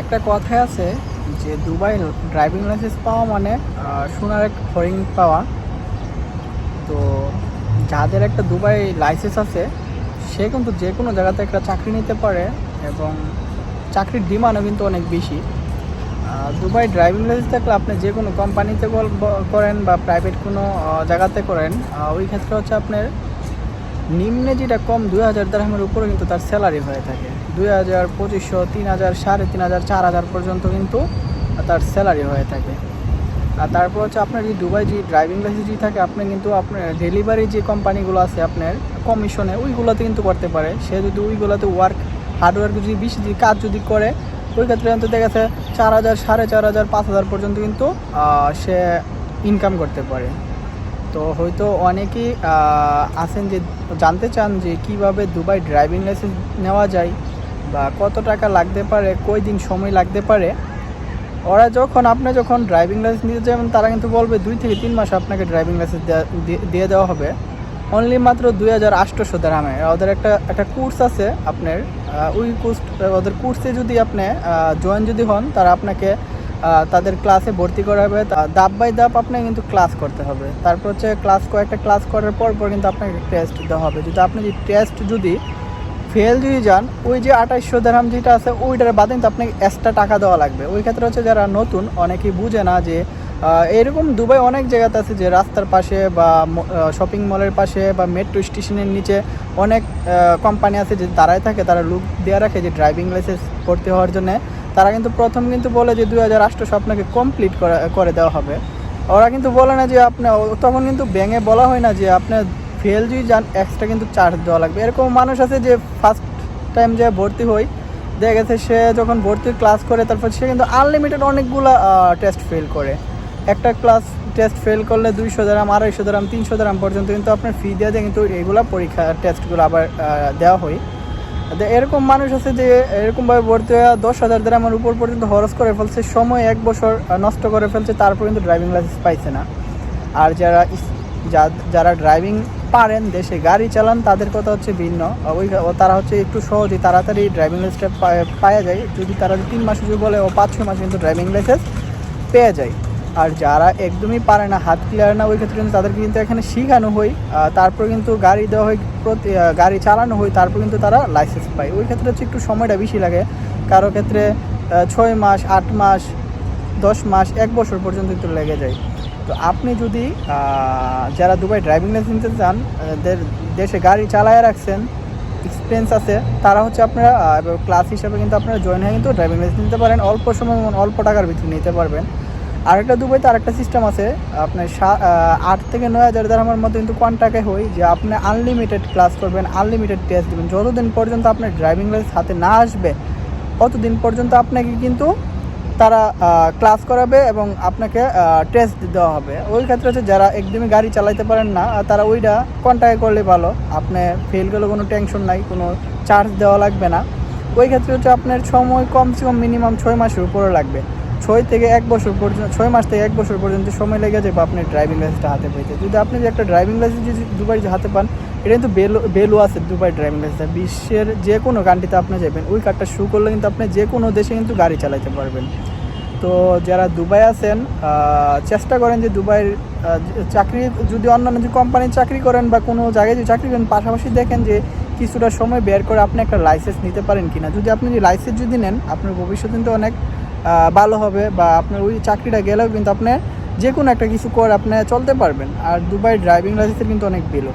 একটা কথাই আছে যে দুবাই ড্রাইভিং লাইসেন্স পাওয়া মানে সোনার এক হরিণ পাওয়া। তো যাদের একটা দুবাই লাইসেন্স আছে, সে কিন্তু যে কোনো জায়গাতে একটা চাকরি নিতে পারে এবং চাকরির ডিমান্ডও কিন্তু অনেক বেশি। দুবাই ড্রাইভিং লাইসেন্স থাকলে আপনি যে কোনো কোম্পানিতে করেন বা প্রাইভেট কোনো জায়গাতে করেন ওই ক্ষেত্রে হচ্ছে আপনার নিম্নে যেটা কম, দুই হাজার দারহামের উপরে কিন্তু তার স্যালারি হয়ে থাকে। দুই হাজার, পঁচিশশো, তিন হাজার, সাড়ে তিন হাজার, চার হাজার পর্যন্ত কিন্তু তার স্যালারি হয়ে থাকে। আর তারপর হচ্ছে আপনার যে দুবাই যে ড্রাইভিং লাইসেন্স যে থাকে, আপনি কিন্তু আপনার ডেলিভারি যে কোম্পানিগুলো আছে আপনার কমিশনে ওইগুলোতে কিন্তু করতে পারে। সে যদি ওইগুলোতে ওয়ার্ক হার্ডওয়ার্ক যদি বেশি যদি কাজ যদি করে, ওই ক্ষেত্রে কিন্তু দেখা গেছে চার হাজার, সাড়ে চার হাজার, পাঁচ হাজার পর্যন্ত কিন্তু সে ইনকাম করতে পারে। তো হয়তো অনেকেই আছেন যে জানতে চান যে কীভাবে দুবাই ড্রাইভিং লাইসেন্স নেওয়া যায় বা কত টাকা লাগতে পারে কই দিন সময় লাগতে পারে। ওরা যখন, আপনি যখন ড্রাইভিং লাইসেন্স নিতে যাবেন, তারা কিন্তু বলবে দুই থেকে তিন মাস আপনাকে ড্রাইভিং লাইসেন্স দিয়ে দেওয়া হবে। অনলি মাত্র দুই হাজার আটশোশো দামে ওদের একটা একটা কোর্স আছে আপনার ওই কোর্স ওদের কোর্সে যদি আপনি জয়েন যদি হন, তারা আপনাকে তাদের ক্লাসে ভর্তি করাবে তা- দাপ বাই দাপ আপনাকে কিন্তু ক্লাস করতে হবে। তারপর হচ্ছে ক্লাস কয়েকটা ক্লাস করার পর পর কিন্তু আপনাকে টেস্ট দেওয়া হবে। যদি আপনি যদি টেস্ট যদি ফেল যদি যান, ওই যে আঠাইশশো দেড়হাম যেটা আছে, ওইটার বাদে কিন্তু আপনাকে এক্সট্রা টাকা দেওয়া লাগবে। ওই ক্ষেত্রে হচ্ছে যারা নতুন, অনেকেই বুঝে না যে এরকম দুবাই অনেক জায়গাতে আছে যে রাস্তার পাশে বা শপিং মলের পাশে বা মেট্রো স্টেশনের নিচে অনেক কোম্পানি আছে যে দাঁড়ায় থাকে, তারা লুক দেওয়া রাখে যে ড্রাইভিং লাইসেন্স ভর্তি হওয়ার জন্য। তারা কিন্তু প্রথম কিন্তু বলে যে দুই হাজার আটশোশো আপনাকে কমপ্লিট করে দেওয়া হবে। ওরা কিন্তু বলে না যে আপনি তখন কিন্তু ব্যাঙে বলা হয় না যে আপনার ফেল যদি যান এক্সট্রা কিন্তু চার্জ দেওয়া লাগবে। এরকম মানুষ আছে যে ফার্স্ট টাইম যে ভর্তি হই, দেখা গেছে সে যখন ভর্তি ক্লাস করে, তারপর সে কিন্তু আনলিমিটেড অনেকগুলো টেস্ট ফেল করে। একটা ক্লাস টেস্ট ফেল করলে দুইশো দাম আড়াইশো দাম তিনশো দাম পর্যন্ত কিন্তু আপনার ফি দিয়ে দিয়ে কিন্তু এইগুলো পরীক্ষা টেস্টগুলো আবার দেওয়া হয়। এরকম মানুষ আছে যে এরকমভাবে ভর্তি হয়ে দশ হাজার দ্বারা আমার উপর পর্যন্ত খরচ করে ফেলছে, সময় এক বছর নষ্ট করে ফেলছে তারপর কিন্তু ড্রাইভিং লাইসেন্স পাইছে না। আর যারা যারা ড্রাইভিং পারেন, দেশে গাড়ি চালান, তাদের কথা হচ্ছে ভিন্ন। ওই তারা হচ্ছে একটু সহজেই তাড়াতাড়ি ড্রাইভিং লাইসেন্সটা পাওয়া যায়। যদি তারা তিন মাস যদি বলে, ও পাঁচ ছয় মাস কিন্তু ড্রাইভিং লাইসেন্স পেয়ে যায়। আর যারা একদমই পারে না, হাত ক্লিয়ার না, ওই ক্ষেত্রে কিন্তু তাদেরকে কিন্তু এখানে শেখানো হয়। তারপর কিন্তু গাড়ি দেওয়া হয়, প্রতি গাড়ি চালানো হয়, তারপর কিন্তু তারা লাইসেন্স পায়। ওই ক্ষেত্রে হচ্ছে একটু সময়টা বেশি লাগে। কারও ক্ষেত্রে ছয় মাস, আট মাস, দশ মাস, এক বছর পর্যন্ত কিন্তু লেগে যায়। তো আপনি যদি যারা দুবাই ড্রাইভিং লাইসেন্স নিতে চান দেশে গাড়ি চালায় রাখছেন এক্সপিরিয়েন্স আছে, তারা হচ্ছে আপনারা ক্লাস হিসাবে কিন্তু আপনারা জয়েন হয়ে কিন্তু ড্রাইভিং লাইসেন্স নিতে পারেন। অল্প সময়, অল্প টাকার ভিতরে নিতে পারবেন। আরেকটা দুবাইতে আরেকটা সিস্টেম আছে। আপনার আট থেকে নয় হাজার দামের মধ্যে কিন্তু কোয়ান্টাকে হয় যে আপনি আনলিমিটেড ক্লাস করবেন আনলিমিটেড টেস্ট দেবেন। যতদিন পর্যন্ত আপনার ড্রাইভিং লাইসেন্স হাতে না আসবে, অতদিন পর্যন্ত আপনাকে কিন্তু তারা ক্লাস করাবে এবং আপনাকে টেস্ট দেওয়া হবে। ওই ক্ষেত্রে হচ্ছে যারা একদমই গাড়ি চালাইতে পারেন না তারা ওইটা কন্ট্যাক্ট করলে ভালো। আপনি ফেল গেলে কোনো টেনশন নাই, কোনো চার্জ দেওয়া লাগবে না। ওই ক্ষেত্রে হচ্ছে আপনার সময় কমসে কম মিনিমাম ছয় মাসের উপরে লাগবে। ছয় থেকে এক বছর পর্যন্ত, ছয় মাস থেকে এক বছর পর্যন্ত সময় লেগে যাবে আপনার ড্রাইভিং লাইসেন্সটা হাতে পেতে যদি আপনি যে একটা ড্রাইভিং লাইসেন্স যদি দুবাই যে হাতে পান, এটা কিন্তু বেলু বেলু আছে দুবাই ড্রাইভিং লাইসেন্স বিশ্বের যে কোনো কান্ট্রিতে আপনি যাবেন, ওই কার্ডটা শু করলে কিন্তু আপনি যে কোনো দেশে কিন্তু গাড়ি চালাতে পারবেন। তো যারা দুবাই আছেন চেষ্টা করেন যে দুবাইয়ের চাকরি, যদি অন্যান্য যে কোম্পানির চাকরি করেন বা কোনো জায়গায় যদি চাকরি করেন, পাশাপাশি দেখেন যে কিছুটা সময় বের করে আপনি একটা লাইসেন্স নিতে পারেন কি না যদি আপনি লাইসেন্স যদি নেন, আপনার ভবিষ্যৎ কিন্তু অনেক ভালো হবে বা আপনার ওই চাকরিটা গেলেও কিন্তু আপনার যে কোনো একটা কিছু করে আপনি চলতে পারবেন। আর দুবাই ড্রাইভিং লাইসেন্সের কিন্তু অনেক বেলো